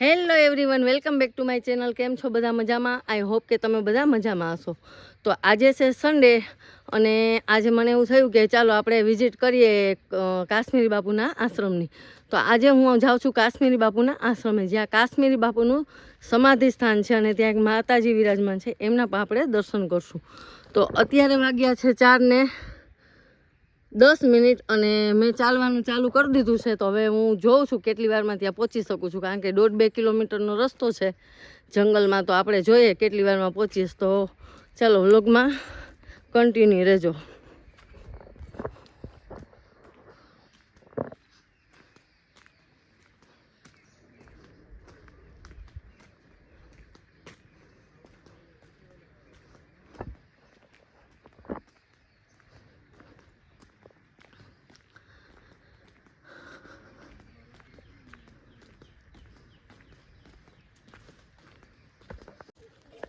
Hello everyone welcome back to my channel કેમ છો બધા મજામાં? આઈ હોપ કે તમે બધા મજામાં હશો. તો આજે છે સન્ડે અને આજે મને એવું થયું કે ચાલો આપણે વિઝિટ કરીએ કાશ્મીરી બાપુના આશ્રમની. તો આજે હું જાઉં છું કાશ્મીરી બાપુના આશ્રમે, જ્યાં કાશ્મીરી બાપુનું સમાધિ સ્થાન છે અને ત્યાં એક માતાજી વિરાજમાન છે. એમના પણ આપણે દર્શન કરશું. તો અત્યારે વાગ્યા છે ચારને દસ મિનિટ અને મેં ચાલવાનું ચાલુ કરી દીધું છે, તો હવે હું જોઉં છું કેટલી વારમાં ત્યાં પહોંચી શકું છું. કારણ કે દોઢ બે કિલોમીટરનો રસ્તો છે જંગલમાં, તો આપણે જોઈએ કેટલી વારમાં પહોંચીશ. તો ચાલો વ્લોગમાં કન્ટિન્યુ રહેજો.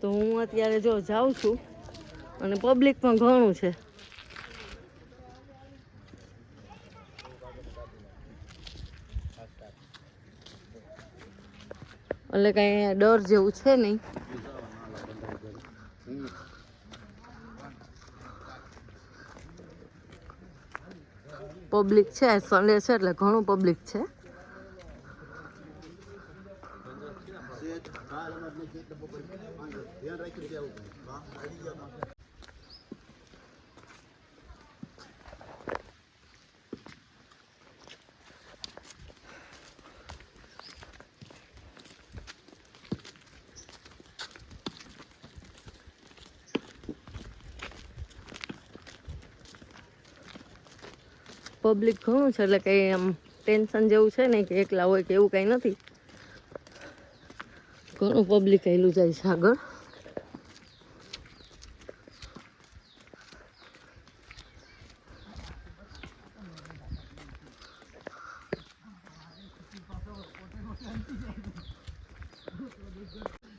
તો હું અત્યારે જો જાઉં છું અને પબ્લિક પણ ઘણું છે. એટલે કઈ ડર જેવું છે નહીં. પબ્લિક છે સન્ડે છે, એટલે ઘણું પબ્લિક છે. પબ્લિક ઘણું છે, એટલે કંઈ આમ ટેન્શન જેવું છે નહીં કે એકલા હોય કે એવું કંઈ નથી. ઘણું પબ્લિક આવેલું જાય છે આગળ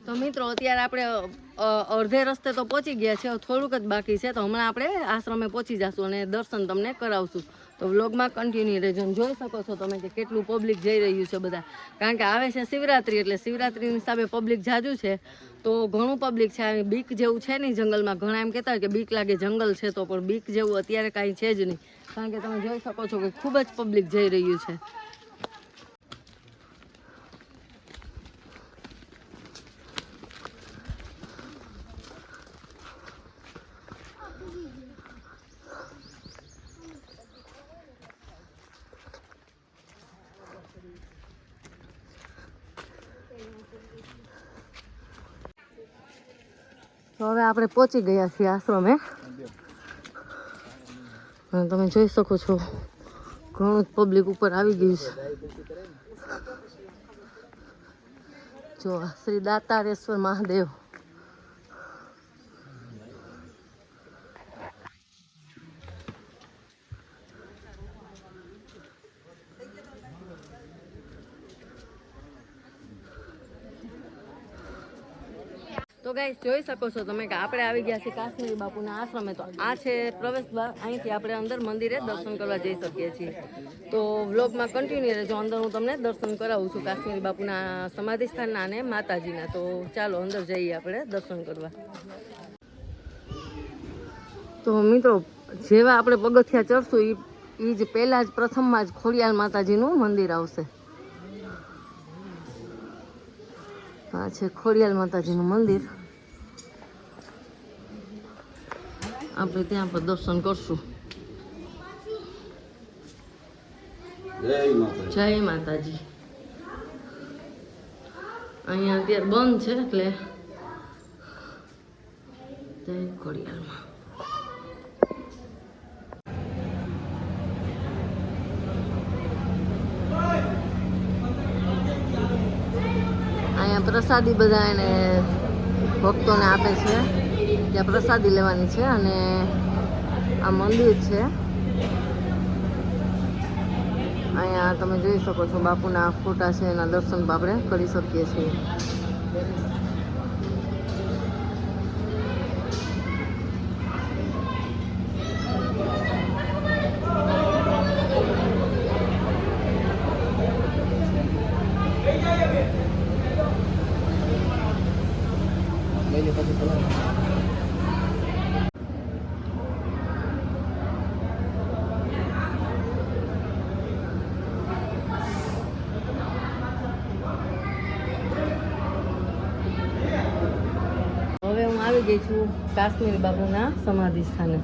તો મિત્રો આપણે અડધે રસ્તે તો પહોંચી ગયા છે થોડુંક જ બાકી છે, તો હમણાં આપણે આશ્રમે પહોંચી જશું અને દર્શન તમને કરાવશું. તો વ્લોગમાં કન્ટિન્યુ રહેજો જોઈ શકો છો તમે કે કેટલું પબ્લિક જઈ રહ્યું છે બધા. કારણ કે આવે છે શિવરાત્રી, એટલે શિવરાત્રિની હિસાબે પબ્લિક જાજુ છે. તો ઘણું પબ્લિક છે, આવી બીક જેવું છે નહીં જંગલમાં. ઘણા એમ કહેતા હોય કે બીક લાગે જંગલ છે તો, પણ બીક જેવું અત્યારે કાંઈ છે જ નહીં. કારણ કે તમે જોઈ શકો છો કે ખૂબ જ પબ્લિક જઈ રહ્યું છે. તો હવે આપણે પહોંચી ગયા છીએ આશ્રમે. અને તમે જોઈ શકો છો, ઘણું જ પબ્લિક ઉપર આવી ગયું છે. જો શ્રી દાતારેશ્વર મહાદેવ. તો ગાઈસ જોઈ શકો છો તમે કે આપણે આવી ગયા છીએ કાશ્મીરી બાપુના આશ્રમે. તો આ છે પ્રવેશ દ્વાર. અહીંથી આપણે અંદર મંદિરે દર્શન કરવા જઈ શકીએ છીએ. તો વ્લોગમાં કન્ટિન્યુ રહેજો. અંદર હું તમને દર્શન કરાવું છું કાશ્મીરી બાપુના સમાધિ સ્થાનના અને માતાજીના. તો ચાલો અંદર જઈએ આપણે દર્શન કરવા. તો મિત્રો, જેવા આપણે પગથિયા ચડશું એ જ પહેલાં જ પ્રથમમાં જ ખોડિયાલ માતાજીનું મંદિર આવશે. આ છે ખોડિયાલ માતાજીનું મંદિર. આપણે ત્યાં પર દર્શન કરશું. જય માતાજી. અહીંયા અત્યારે બંધ છે એટલે જય ખોડિયાલમાં અહીંયા પ્રસાદી બધા એને ભક્તોને આપે છે. ત્યાં પ્રસાદી લેવાની છે અને આ મંદિર છે. અહીંયા તમે જોઈ શકો છો બાપુના ફોટા છે, એના દર્શન પણ આપણે કરી શકીએ છીએ હવે હું ગઈ છું કાશ્મીર બાબુના સમાધિ સ્થાને.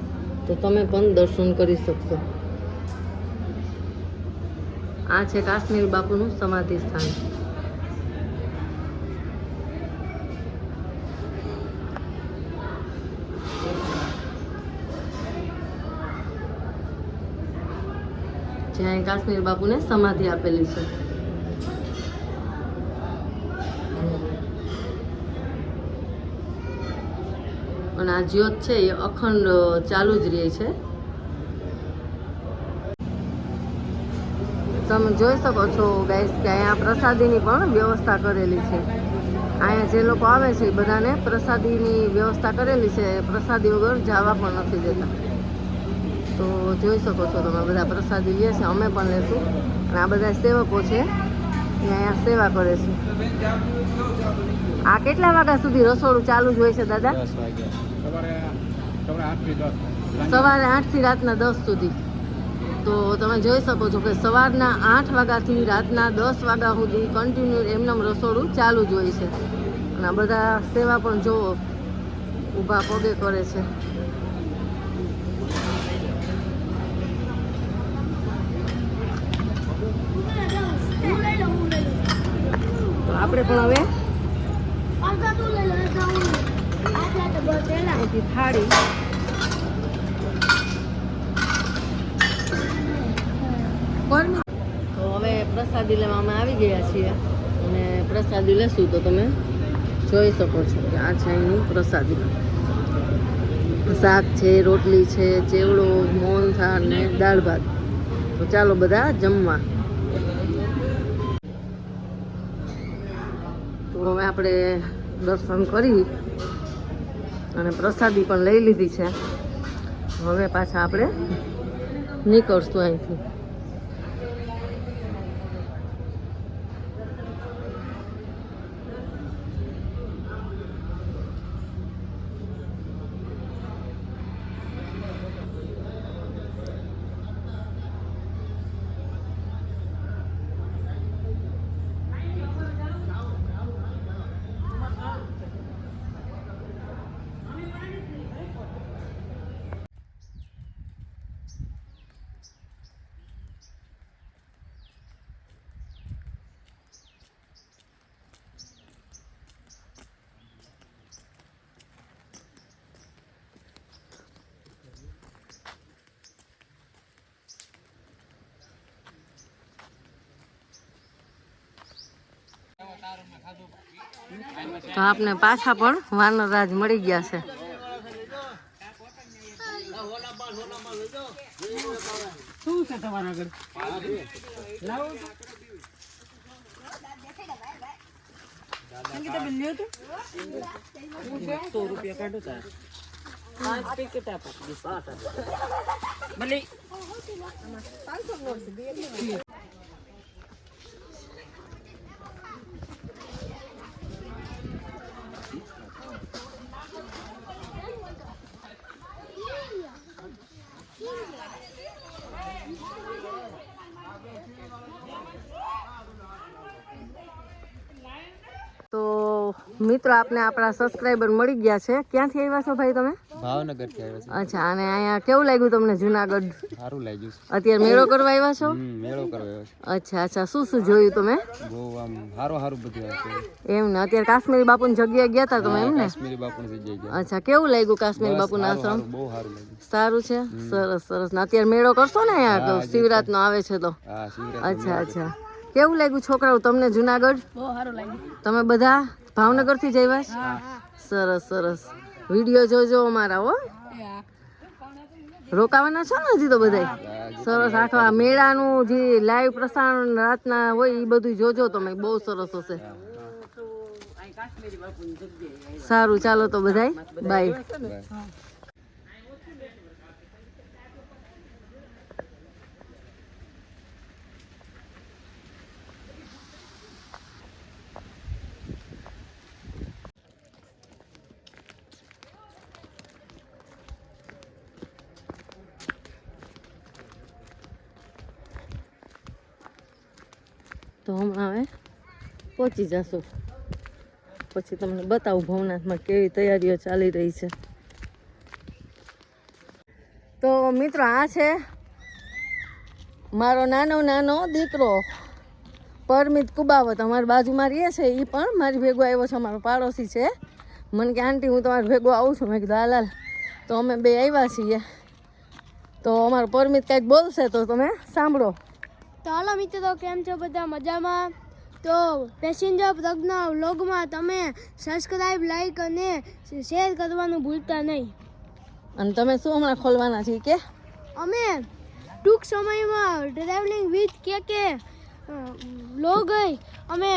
તો તમે પણ દર્શન કરી શકશો. આ છે કાશ્મીર બાપુનું સમાધિ સ્થાન. જ્યાં કાશ્મીર બાપુને સમાધિ આપેલી છે. અને આ જ્યોત છે એ અખંડ ચાલુ જ રહે છે. તમે જોઈ શકો છો ગાઈસ કે અહીંયા પ્રસાદીની પણ વ્યવસ્થા કરેલી છે. અહીંયા જે લોકો આવે છે એ બધાને પ્રસાદીની વ્યવસ્થા કરેલી છે. પ્રસાદી વગર જવા પણ નથી દેતા. તો જોઈ શકો છો તમે, બધા પ્રસાદી લે છે, અમે પણ લેશું. અને આ બધા સેવકો છે અહીંયા સેવા કરે છે. આ કેટલા વાગ્યા સુધી રસોડું ચાલુ જ હોય છે, દાદા? સવારે સવારે આઠથી રાતના દસ સુધી. તો તમે જોઈ શકો છો કે સવારના આઠ વાગ્યાથી રાતના દસ વાગ્યા સુધી કન્ટિન્યુ એમનેમ રસોડું ચાલુ જ હોય છે. અને બધા સેવા પણ જોવો ઊભા પગે કરે છે. આપણે પણ હવે અહીંથી થાળી. તો હવે પ્રસાદી લેવા અમે આવી ગયા છીએ. અને પ્રસાદી લેશું તો તમે જોઈ શકો છો કે આ છે અહીંની પ્રસાદી. શાક છે, રોટલી છે, ચેવડો મોહનથાળ ને દાળ ભાત. તો ચાલો બધા જમવા. તો હવે આપણે દર્શન કરી અને પ્રસાદી પણ લઈ લીધી છે. હવે પાછા આપણે નીકળશું અહીંથી. તો આપને પાછા પણ વાનરરાજ મળી ગયા છે. શું છે તમારા આગળ સો રૂપિયા કાઢો તાર. પાંચ પેકેટ આપો. ભલે તો મિત્રો આપને આપણા સબસ્ક્રાઈબર મળી ગયા છે. ક્યાંથી આવ્યા છો ભાઈ તમે? ભાવનગરથી આવ્યા છો અચ્છા અને અહીંયા કેવું લાગ્યું તમને જુનાગઢ? સારું લાગ્યું અત્યારે મેળો કરવા આવ્યા છો? મેળો કરવા આવ્યા છો. અચ્છા અચ્છા શું શું જોયું તમે? બહુ આમ સારું સારું બધું આવ્યું એમ ને અત્યારે કાશ્મીરી બાપુની જગ્યાએ ગયા હતા તમે એમ ને? કાશ્મીરી બાપુની જગ્યાએ ગયા. અચ્છા કેવું લાગ્યું કાશ્મીરી બાપુના આશ્રમ? સારું, બહુ સારું લાગ્યું. સારું છે? સરસ સરસ. ને અત્યારે મેળો કરશો ને અહીંયા? શિવરાત નો આવે છે તો? અચ્છા અચ્છા. કેવું લાગ્યું છોકરાઓ તમને જુનાગઢ? તમે બધા ભાવનગરથી જ આવ્યા? સરસ સરસ. વીડિયો જોજો અમારા હો. રોકાવાના છો ને હજી તો બધા સરસ આખા મેળાનું જે લાઈવ પ્રસારણ રાતના હોય એ બધું જોજો તમે. બહુ સરસ હશે. સારું ચાલો તો બધાય. બાય તો હમણાં હવે પહોંચી જશું. પછી તમને બતાવું ભવનાથમાં કેવી તૈયારીઓ ચાલી રહી છે. તો મિત્રો આ છે મારો નાનો નાનો દીકરો, પરમિત કુબાવત. અમારી બાજુમાં રહે છે એ પણ મારી ભેગો આવ્યો છે, અમારો પાડોશી છે. મને કે, આંટી, હું તમારી ભેગો આવું છું. મેં કીધું હાલ તો અમે બે આવ્યા છીએ. તો અમારો પરમિત કંઈક બોલશે તો તમે સાંભળો. તો હાલો મિત્રો કેમ છો બધા મજામાં? તો પેસેન્જર પ્રજ્ઞા વ્લોગમાં તમે સબસ્ક્રાઇબ લાઈક અને શેર કરવાનું ભૂલતા નહીં. અને તમે શું હમણાં ખોલવાના છીએ કે? અમે ટૂંક સમયમાં ટ્રાવેલિંગ વિથ કે કે વ્લોગ અમે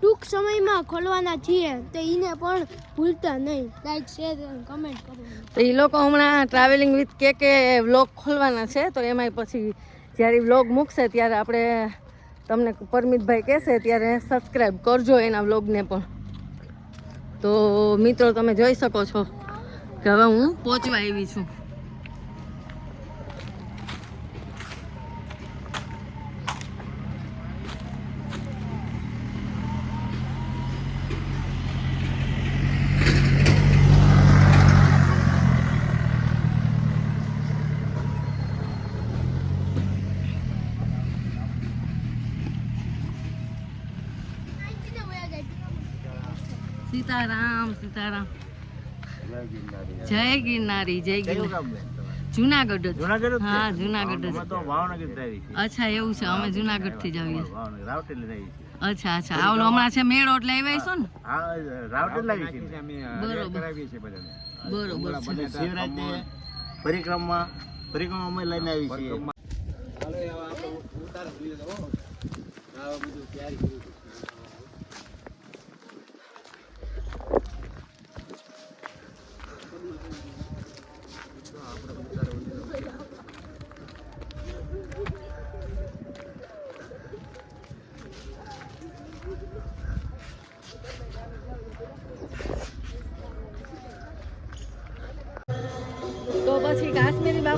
ટૂંક સમયમાં ખોલવાના છીએ. તો એને પણ ભૂલતા નહીં. લાઈક શેર કમેન્ટ કરો. તો એ લોકો હમણાં ટ્રાવેલિંગ વિથ કે કે વ્લોગ ખોલવાના છે તો એમાંય પછી જ્યારે વ્લોગ મૂકશે ત્યારે આપણે તમને પરમિતભાઈ કહેશે, ત્યારે સબસ્ક્રાઈબ કરજો એના વ્લોગને પણ. તો મિત્રો, તમે જોઈ શકો છો કે હવે હું પહોંચવા આવી છું. સીતારામ સીતારામ. જય ગિરનારી. જય ગિરનારી જુનાગઢ જુનાગઢ હા જુનાગઢ તો ભાવનગર. અચ્છા એવું છે. અમે જુનાગઢથી જ આવીએ. રાવટેલી. અચ્છા અચ્છા. આવલો હમણાં છે મેળો એટલે આવ્યા છો ને? હા રાવટેલી. બરોબર. બરોબર છે શિવરાજને પરિક્રમા પરિક્રમા અમે લઈને આવી છીએ. તો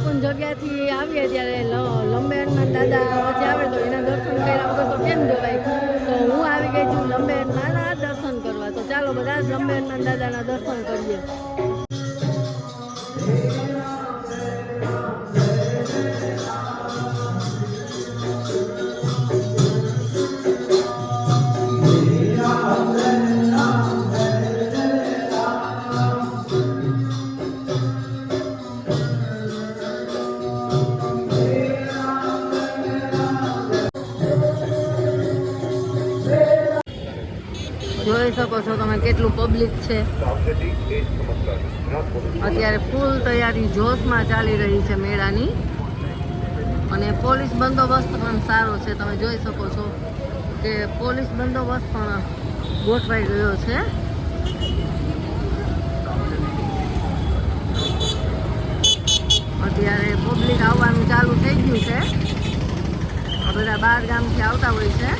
બાપુની જગ્યાથી આવીએ ત્યારે લંબે હનુમાન દાદા વચ્ચે આવે તો એના દર્શન કર્યા વગર તો કેમ જવાય? તો હું આવી ગઈ છું લંબે દર્શન કરવા. તો ચાલો બધા લંબે હનુમાન દાદાના દર્શન કરીએ. જોઈ શકો છો તમે કેટલું પબ્લિક છે. અત્યારે ફૂલ તૈયારી જોશમાં ચાલી રહી છે મેળાની. અને પોલીસ બંદોબસ્ત પણ સારો છે. તમે જોઈ શકો છો કે પોલીસ બંદોબસ્ત પણ ગોઠવાઈ ગયો છે. અત્યારે પબ્લિક આવવાનું ચાલુ થઈ ગયું છે. આ બધા બહાર ગામથી આવતા હોય છે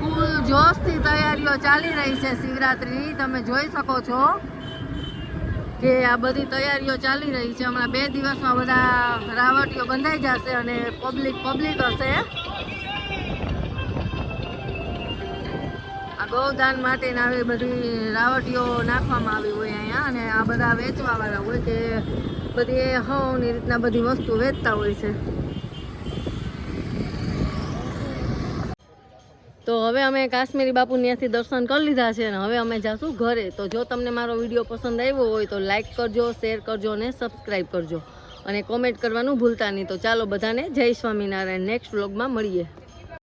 ફૂલ જોશથી તૈયારીઓ રહી છે શિવરાત્રિની તમે જોઈ શકો છો કે આ બધી તૈયારીઓ ચાલી રહી છે. હમણાં બે દિવસમાં બધા રાવટીઓ બંધાઈ જશે અને પબ્લિક પબ્લિક હશે. આ ગૌદાન માટેના આવી બધી રાવટીઓ નાખવામાં આવી હોય અહીંયા અને આ બધા વેચવાવાળા હોય કે બધી હવની રીતના બધી વસ્તુ વેચતા હોય છે. તો હવે અમે કાશ્મીરી બાપુ ત્યાંથી દર્શન કરી લીધા છે અને હવે અમે જાશું ઘરે. તો જો તમને મારો વીડિયો પસંદ આવ્યો હોય તો લાઈક કરજો શેર કરજો અને સબસ્ક્રાઈબ કરજો. અને કોમેન્ટ કરવાનું ભૂલતા નહીં. તો ચાલો બધાને જય સ્વામિનારાયણ. નેક્સ્ટ વ્લોગમાં મળીએ.